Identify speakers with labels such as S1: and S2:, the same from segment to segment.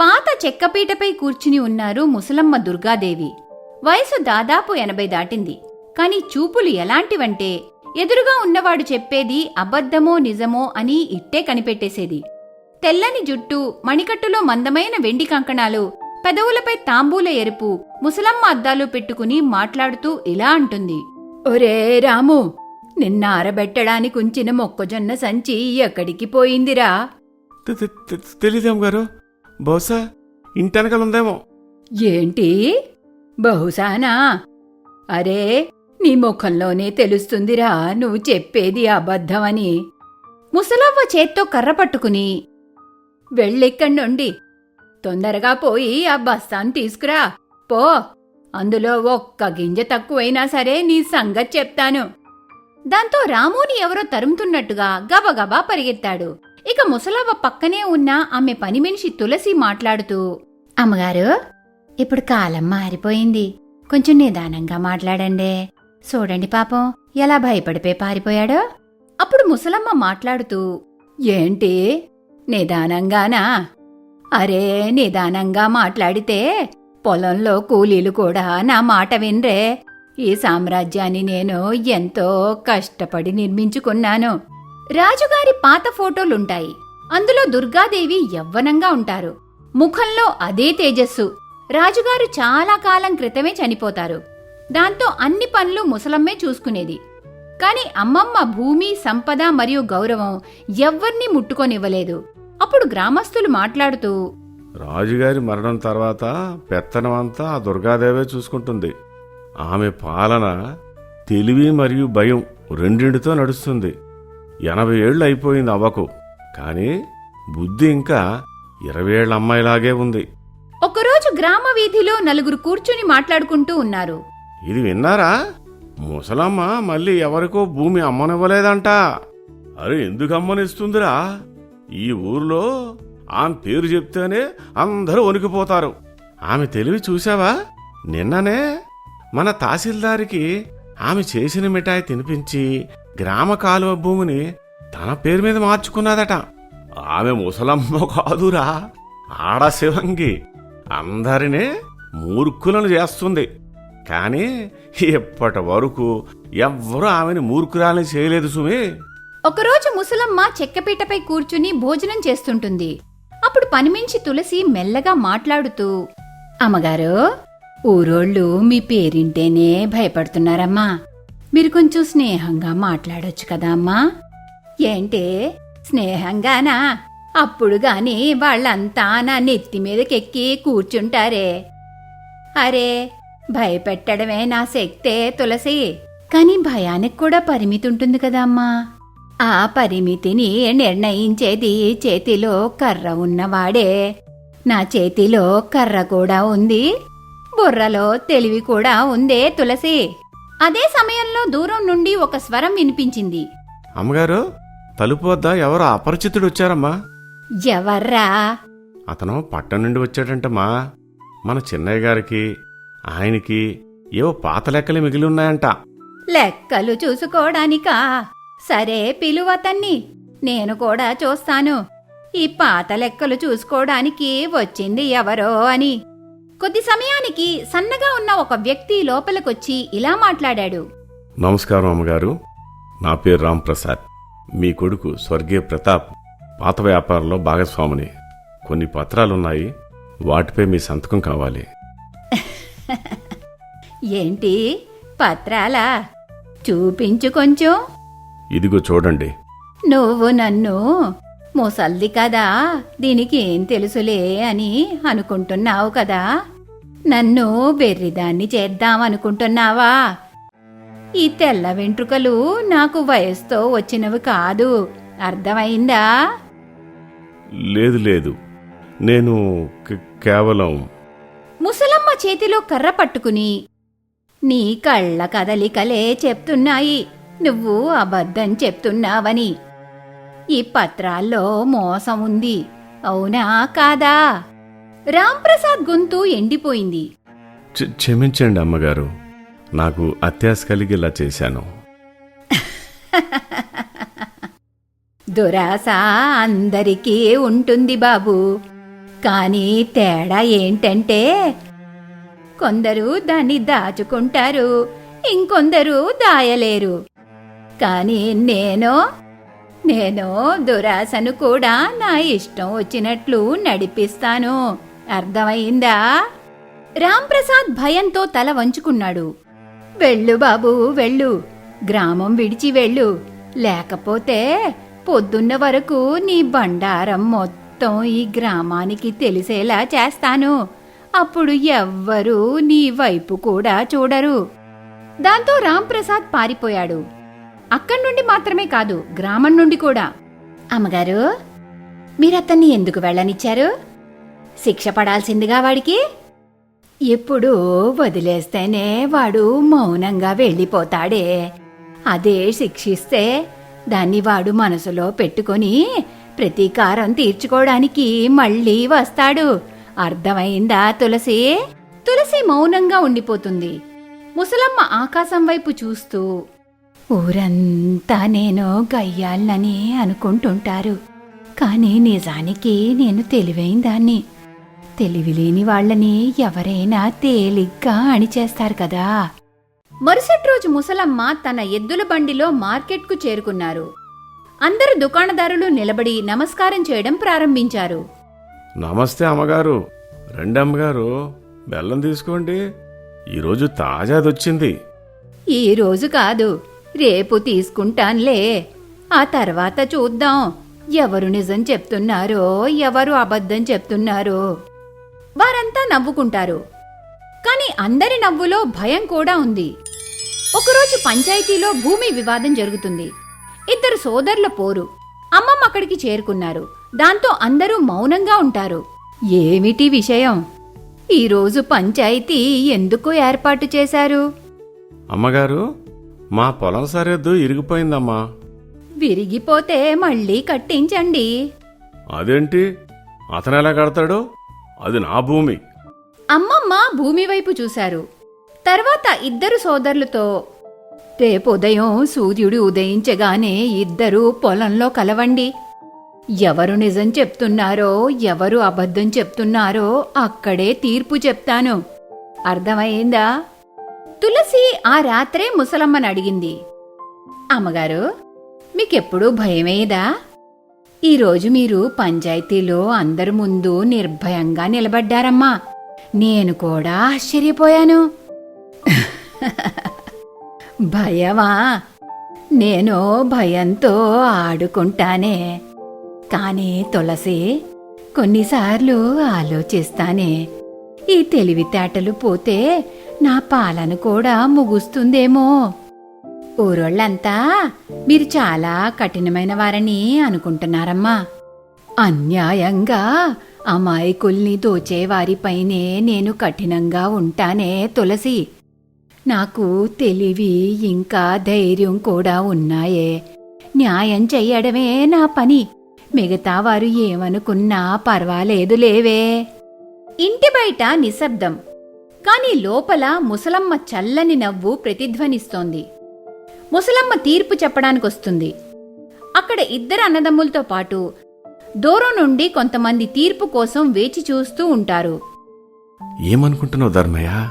S1: పాత చెక్కపీటపై కూర్చుని ఉన్నారు ముసలమ్మ దుర్గాదేవి. వయసు దాదాపు ఎనభై దాటింది. కాని చూపులు ఎలాంటివంటే ఎదురుగా ఉన్నవాడు చెప్పేది అబద్ధమో నిజమో అని ఇట్టే కనిపెట్టేసేది. తెల్లని జుట్టు మణికట్టులో మందమైన వెండి కంకణాలు పెదవులపై తాంబూల ఎరుపు ముసలమ్మ అద్దాలు పెట్టుకుని మాట్లాడుతూ ఇలా అంటుంది. ఒరే రాము నిన్న ఆరబెట్టడానికి ఉంచిన మొక్కజొన్న సంచి ఎక్కడికి పోయిందిరా?
S2: తె- గారు. బహుశా ఇంటెనకలుందేమో.
S1: ఏంటి? బహుశానా అరే నీ ముఖంలోనే తెలుస్తుందిరా నువ్వు చెప్పేది అబద్ధమని. ముసలవ్వ చేత్తో కర్ర పట్టుకుని వెళ్ళిక్కడి నుండి. తొందరగా పోయి ఆ బస్తాను తీసుకురా. పో. అందులో ఒక్క గింజ తక్కువైనా సరే నీ సంగతి చెప్తాను. దాంతో రాముని ఎవరో తరుముతున్నట్టుగా గబగబా పరిగెత్తాడు. ఇక ముసలావ పక్కనే ఉన్న ఆమె పని మనిషి తులసి మాట్లాడుతూ అమ్మగారు ఇప్పుడు కాలం మారిపోయింది. కొంచెం నిదానంగా మాట్లాడండి. చూడండి పాపం ఎలా భయపడిపోయి పారిపోయాడో. అప్పుడు ముసలమ్మ మాట్లాడుతూ ఏంటి? నిదానంగానా? అరే నిదానంగా మాట్లాడితే పొలంలో కూలీలు కూడా నా మాట వినరే. ఈ సామ్రాజ్యాన్ని నేను ఎంతో కష్టపడి నిర్మించుకున్నాను. రాజుగారి పాత ఫోటోలుంటాయి. అందులో దుర్గాదేవి యవ్వనంగా ఉంటారు. ముఖంలో అదే తేజస్సు. రాజుగారు చాలా కాలం క్రితమే చనిపోతారు. దాంతో అన్ని పనులు ముసలమ్మే చూసుకునేది. కాని అమ్మమ్మ భూమి సంపద మరియు గౌరవం ఎవ్వర్నీ ముట్టుకొనివ్వలేదు. అప్పుడు గ్రామస్తులు మాట్లాడుతూ
S2: రాజుగారి మరణం తర్వాత పెత్తనం అంతా ఆ దుర్గాదేవే చూసుకుంటుంది. ఆమె పాలన తెలివి మరియు భయం రెండింటితో నడుస్తుంది. ఎనభై ఏళ్ళు అయిపోయింది అవ్వకు. కానీ బుద్ధి ఇంకా ఇరవై ఏళ్ళ అమ్మాయిలాగే ఉంది.
S1: ఒకరోజు గ్రామ వీధిలో నలుగురు కూర్చుని మాట్లాడుకుంటూ ఉన్నారు.
S2: ఇది విన్నారా? ముసలమ్మ మళ్ళీ ఎవరికో భూమి అమ్మనివ్వలేదంట. అరే ఎందుకు అమ్మనిస్తుందిరా? ఈ ఊర్లో ఆమె పేరు చెప్తేనే అందరూ వణికిపోతారు. ఆమె తెలివి చూసావా నిన్ననే మన తహసీల్దారికి ఆమె చేసిన మిఠాయి తినిపించి గ్రామ కాలువ భూమిని తన పేరు మీద మార్చుకున్నదట. ఆమె ముసలమ్మ కాదురా. ఆడ శివంగి అందరినీ మూర్ఖులను చేస్తుంది. కానీ ఇప్పటి వరకు ఎవ్వరూ ఆమెను మూర్ఖురాలని చేయలేదు సుమి.
S1: ఒకరోజు ముసలమ్మ చెక్కపీటపై కూర్చుని భోజనం చేస్తుంటుంది. అప్పుడు పనిమించి తులసి మెల్లగా మాట్లాడుతూ అమ్మగారు ఊరోళ్ళు మీ పేరింటేనే భయపడుతున్నారమ్మా. మీరు కొంచెం స్నేహంగా మాట్లాడొచ్చు కదా అమ్మా? ఏంటి? స్నేహంగానా? అప్పుడు గాని వాళ్ళంతా నా నెత్తి మీదకెక్కి కూర్చుంటారే. అరే భయపెట్టడమే నా శక్తే తులసి. కాని భయానికి కూడా పరిమితి ఉంటుంది కదమ్మా ఆ పరిమితిని నిర్ణయించేది చేతిలో కర్ర ఉన్నవాడే. నా చేతిలో కర్ర కూడా ఉంది. బుర్రలో తెలివి కూడా ఉందే తులసి. అదే సమయంలో దూరం నుండి ఒక స్వరం వినిపించింది.
S2: అమ్మగారు తలుపు వద్ద ఎవరో అపరిచితుడు వచ్చారమ్మా.
S1: ఎవర్రా?
S2: అతను పట్టణం నుండి వచ్చాడంటమ్మా. మన చిన్నయ్య గారికి ఆయనకి ఏవో పాత లెక్కలు మిగిలి ఉన్నాయంట.
S1: లెక్కలు చూసుకోవడానికా సరే పిలువతన్ని నేను కూడా చూస్తాను. ఈ పాత లెక్కలు చూసుకోవడానికి వచ్చింది ఎవరో అని. కొద్ది సమయానికి సన్నగా ఉన్న ఒక వ్యక్తి లోపలికొచ్చి ఇలా మాట్లాడాడు.
S2: నమస్కారం అమ్మగారు. నా పేరు రాంప్రసాద్ మీ కొడుకు స్వర్గీయ ప్రతాప్ పాత వ్యాపారంలో భాగస్వామిని. కొన్ని పత్రాలున్నాయి. వాటిపై మీ సంతకం కావాలి.
S1: ఏంటి? పత్రాలా? చూపించు కొంచెం.
S2: ఇదిగో చూడండి.
S1: నువ్వు నన్ను ముసల్ది కదా. దీనికి ఏం తెలుసులే అని అనుకుంటున్నావు కదా. నన్ను బెర్రిదాన్ని చేద్దామనుకుంటున్నావా? ఈ తెల్ల వెంట్రుకలు నాకు వయసుతో వచ్చినవి కాదు. అర్థమైందా?
S2: లేదు లేదు. నేను కేవలం
S1: ముసలమ్మ చేతిలో కర్ర పట్టుకుని నీ కళ్ళ కదలికలే చెప్తున్నాయి. నువ్వు అబద్ధం చెప్తున్నావని. ఈ పత్రాల్లో మోసం ఉంది. అవునా కాదా? రాంప్రసాద్ గొంతు ఎండిపోయింది.
S2: క్ష- క్షమించండి అమ్మగారు. నాకు అత్యాశ కలిగి ఇలా చేశాను.
S1: దురాశ అందరికీ ఉంటుంది బాబు. కానీ తేడా ఏంటంటే కొందరు దాన్ని దాచుకుంటారు ఇంకొందరు దాయలేరు. కానీ నేను నేను దురాశను కూడా నా ఇష్టం వచ్చినట్లు నడిపిస్తాను. అర్థమైందా? రాంప్రసాద్ భయంతో తల వంచుకున్నాడు. వెళ్ళు బాబు వెళ్ళు. గ్రామం విడిచి వెళ్ళు. లేకపోతే పొద్దున్న వరకు నీ బండారం మొత్తం ఈ గ్రామానికి తెలిసేలా చేస్తాను. అప్పుడు ఎవ్వరూ నీ వైపు కూడా చూడరు. దాంతో రాంప్రసాద్ పారిపోయాడు. అక్కడి నుండి మాత్రమే కాదు గ్రామం నుండి కూడా. అమ్మగారు మీరతన్ని ఎందుకు వెళ్ళనిచ్చారు? శిక్ష పడాల్సిందిగా వాడికి? ఎప్పుడు వదిలేస్తేనే వాడు మౌనంగా వెళ్ళిపోతాడే. అదే శిక్షిస్తే దాన్ని వాడు మనసులో పెట్టుకొని ప్రతీకారం తీర్చుకోవడానికి మళ్ళీ వస్తాడు. అర్థమైందా తులసి? తులసి మౌనంగా ఉండిపోతుంది. ముసలమ్మ ఆకాశం వైపు చూస్తూ ఊరంతా నేను గయ్యాలనని అనుకుంటుంటారు. కానీ నిజానికి నేను తెలివైన దాన్ని. తెలివిలేని వాళ్ళని ఎవరైనా తేలిగ్గా అణిచేస్తారు కదా. మరుసటి రోజు ముసలమ్మ తన ఎద్దుల బండిలో మార్కెట్కు చేరుకున్నారు. అందరు దుకాణదారులు నిలబడి నమస్కారం చేయడం ప్రారంభించారు.
S2: నమస్తే అమ్మగారు రండి అమ్మగారు బెల్లం తీసుకోండి. ఈరోజు తాజాది వచ్చింది
S1: ఈ రోజు కాదు రేపు తీసుకుంటాన్లే. ఆ తర్వాత చూద్దాం ఎవరు నిజం చెప్తున్నారో ఎవరు అబద్ధం చెప్తున్నారో. వారంతా నవ్వుకుంటారు. కానీ అందరి నవ్వులో భయం కూడా ఉంది. ఒకరోజు పంచాయతీలో భూమి వివాదం జరుగుతుంది. ఇద్దరు సోదరుల పోరు. అమ్మమ్మ అక్కడికి చేరుకున్నారు. దాంతో అందరూ మౌనంగా ఉంటారు. ఏమిటి విషయం? ఈరోజు పంచాయతీ ఎందుకు ఏర్పాటు చేశారు?
S2: అమ్మగారు మా పొలం సరిహద్దు ఇరిగిపోయిందమ్మా.
S1: విరిగిపోతే మళ్ళీ కట్టించండి.
S2: అదేంటి? అతను ఎలా కడతాడు? అది నా భూమి.
S1: అమ్మమ్మ భూమి వైపు చూశారు. తర్వాత ఇద్దరు సోదరులతో రేపు ఉదయం సూర్యుడు ఉదయించగానే ఇద్దరూ పొలంలో కలవండి. ఎవరు నిజం చెప్తున్నారో ఎవరు అబద్ధం చెప్తున్నారో అక్కడే తీర్పు చెప్తాను. అర్థమైందా? తులసి ఆ రాత్రే ముసలమ్మని అడిగింది. అమ్మగారు మీకెప్పుడూ భయమేదా? ఈరోజు మీరు పంచాయతీలో అందరి ముందు నిర్భయంగా నిలబడ్డారమ్మా. నేను కూడా ఆశ్చర్యపోయాను. భయమా? నేను భయంతో ఆడుకుంటానే. కానీ తులసి కొన్నిసార్లు ఆలోచిస్తానే. ఈ తెలివితేటలు పోతే నా పాలన కూడా ముగుస్తుందేమో. ఊరోళ్ళంతా మీరు చాలా కఠినమైన వారని అనుకుంటున్నారమ్మా. అన్యాయంగా అమాయకుల్ని దోచేవారిపైనే నేను కఠినంగా ఉంటానే తులసి. నాకు తెలివి ఇంకా ధైర్యం కూడా ఉన్నాయే. న్యాయం చెయ్యడమే నా పని. మిగతా వారు ఏమనుకున్నా పర్వాలేదు లేవే. ఇంటి బయట నిశ్శబ్దం. కాని లోపల ముసలమ్మ చల్లని నవ్వు ప్రతిధ్వనిస్తోంది. ముసలమ్మ తీర్పు చెప్పడానికొస్తుంది. అక్కడ ఇద్దరు అన్నదమ్ములతో పాటు దూరం నుండి కొంతమంది తీర్పు కోసం వేచి చూస్తూ ఉంటారు.
S2: ఏమనుకుంటున్నావు ధర్మయ్య?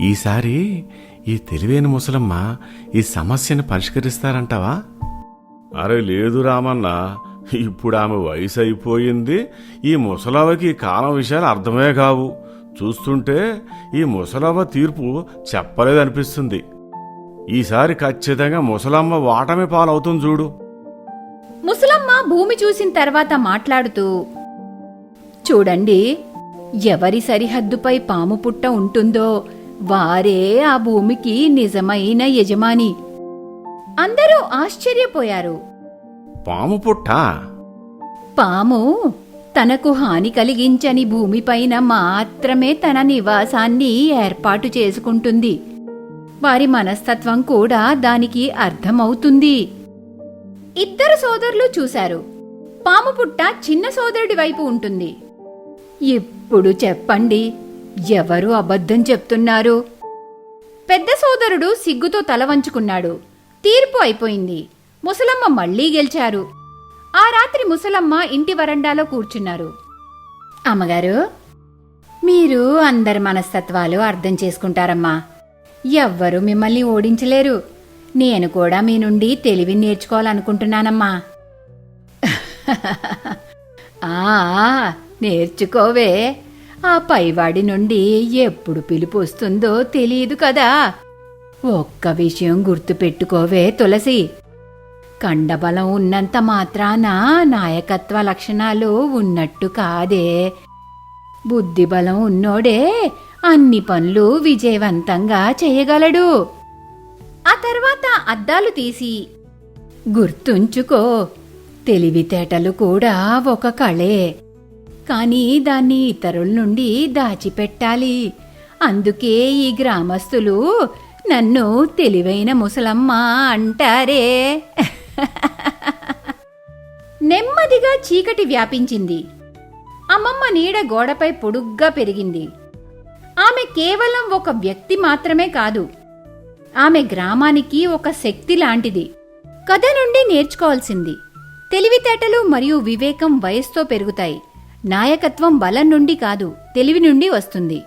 S2: ఈసారి ఈ తెలివైన ముసలమ్మ ఈ సమస్యను పరిష్కరిస్తారంటావా? అరే లేదు రామన్న ఇప్పుడు ఆమె వయసు అయిపోయింది ఈ ముసలవ్వకి ఈ కాలం విషయాలు అర్థమే కావు. చూస్తుంటే ఈ ముసలవ్వ తీర్పు చెప్పలేదనిపిస్తుంది. ఈసారి ఖచ్చితంగా ముసలమ్మ వాటమే పాలవుతుంది చూడు.
S1: ముసలమ్మ భూమి చూసిన తర్వాత మాట్లాడుతూ చూడండి ఎవరి సరిహద్దుపై పాము పుట్ట ఉంటుందో వారే ఆ భూమికి నిజమైన యజమాని. అందరూ ఆశ్చర్యపోయారు.
S2: పాము పుట్ట?
S1: పాము తనకు హాని కలిగించని భూమిపైన మాత్రమే తన నివాసాన్ని ఏర్పాటు చేసుకుంటుంది. వారి మనస్తత్వం కూడా దానికి అర్థమవుతుంది. ఇద్దరు సోదరులు చూశారు. పాము పుట్ట చిన్న సోదరుడి వైపు ఉంటుంది. ఇప్పుడు చెప్పండి ఎవరు అబద్ధం చెప్తున్నారు? పెద్ద సోదరుడు సిగ్గుతో తల వంచుకున్నాడు. తీర్పు అయిపోయింది. ముసలమ్మ మళ్ళీ గెలిచారు. ఆ రాత్రి ముసలమ్మ ఇంటి వరండాలో కూర్చున్నారు. అమ్మగారు మీరు అందరి మనస్తత్వాలు అర్థం చేసుకుంటారమ్మా. ఎవ్వరూ మిమ్మల్ని ఓడించలేరు. నేను కూడా మీ నుండి తెలివి నేర్చుకోవాలనుకుంటున్నానమ్మా. ఆ నేర్చుకోవే. ఆ పైవాడి నుండి ఎప్పుడు పిలుపు వస్తుందో తెలియదు కదా. ఒక్క విషయం గుర్తుపెట్టుకోవే తులసి. కండబలం ఉన్నంత మాత్రాన నాయకత్వ లక్షణాలు ఉన్నట్టు కాదే. బుద్ధిబలం ఉన్నోడే అన్ని పనులు విజయవంతంగా చేయగలడు. ఆ తర్వాత అద్దాలు తీసి గుర్తుంచుకో తెలివితేటలు కూడా ఒక కళే. కానీ దాన్ని ఇతరుల నుండి దాచిపెట్టాలి. అందుకే ఈ గ్రామస్తులు నన్ను తెలివైన ముసలమ్మ అంటారే. నెమ్మదిగా చీకటి వ్యాపించింది. అమ్మమ్మ నీడ గోడపై పొడుగ్గా పెరిగింది. ఆమె కేవలం ఒక వ్యక్తి మాత్రమే కాదు. ఆమె గ్రామానికి ఒక శక్తి లాంటిది. కథ నుండి నేర్చుకోవాల్సింది. తెలివితేటలు మరియు వివేకం వయస్సుతో పెరుగుతాయి. నాయకత్వం బలం నుండి కాదు తెలివి నుండి వస్తుంది.